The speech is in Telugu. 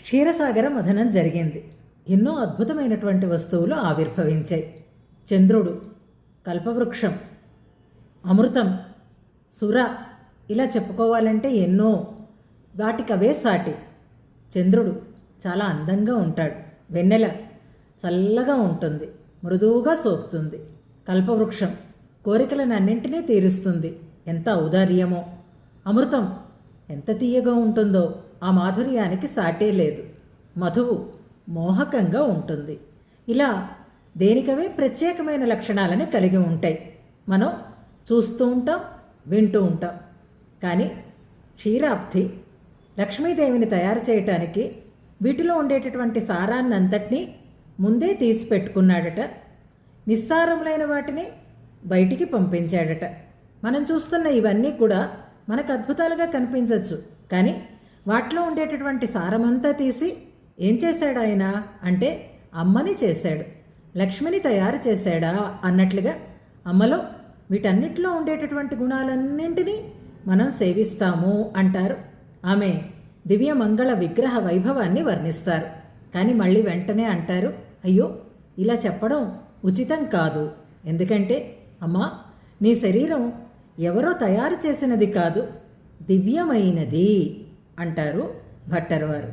క్షీరసాగర మథనం జరిగింది. ఎన్నో అద్భుతమైనటువంటి వస్తువులు ఆవిర్భవించాయి. చంద్రుడు కల్పవృక్షం అమృతం సుర ఇలా చెప్పుకోవాలంటే ఎన్నో. వాటికవే సాటి. చంద్రుడు చాలా అందంగా ఉంటాడు. వెన్నెల చల్లగా ఉంటుంది. మృదువుగా సోకుతుంది. కల్పవృక్షం కోరికలను అన్నింటినీ తీరుస్తుంది. ఎంత ఔదార్యమో. అమృతం ఎంత తీయగా ఉంటుందో. ఆ మాధుర్యానికి సాటే లేదు. మధువు మోహకంగా ఉంటుంది. ఇలా దేనికవే ప్రత్యేకమైన లక్షణాలను కలిగి ఉంటాయి. మనం చూస్తూ ఉంటాం వింటూ ఉంటాం. కానీ క్షీరాబ్ధి లక్ష్మీదేవిని తయారు చేయటానికి వీటిలో ఉండేటటువంటి సారాన్నంతటినీ ముందే తీసి పెట్టుకున్నాడట. నిస్సారములైన వాటిని బయటికి పంపించాడట. మనం చూస్తున్న ఇవన్నీ కూడా మనకు అద్భుతాలుగా కనిపించవచ్చు కానీ వాటిలో ఉండేటటువంటి సారమంతా తీసి ఏం చేశాడు ఆయన అంటే అమ్మని చేశాడు లక్ష్మిని తయారు చేశాడా అన్నట్లుగా అమ్మలో వీటన్నిటిలో ఉండేటటువంటి గుణాలన్నింటినీ మనం సేవిస్తాము అంటారు. ఆమె దివ్య మంగళ విగ్రహ వైభవాన్ని వర్ణిస్తారు. కానీ మళ్ళీ వెంటనే అంటారు అయ్యో ఇలా చెప్పడం ఉచితం కాదు. ఎందుకంటే అమ్మా నీ శరీరం ఎవరో తయారు చేసినది కాదు దివ్యమైనది. అంటారు భట్టరు వారు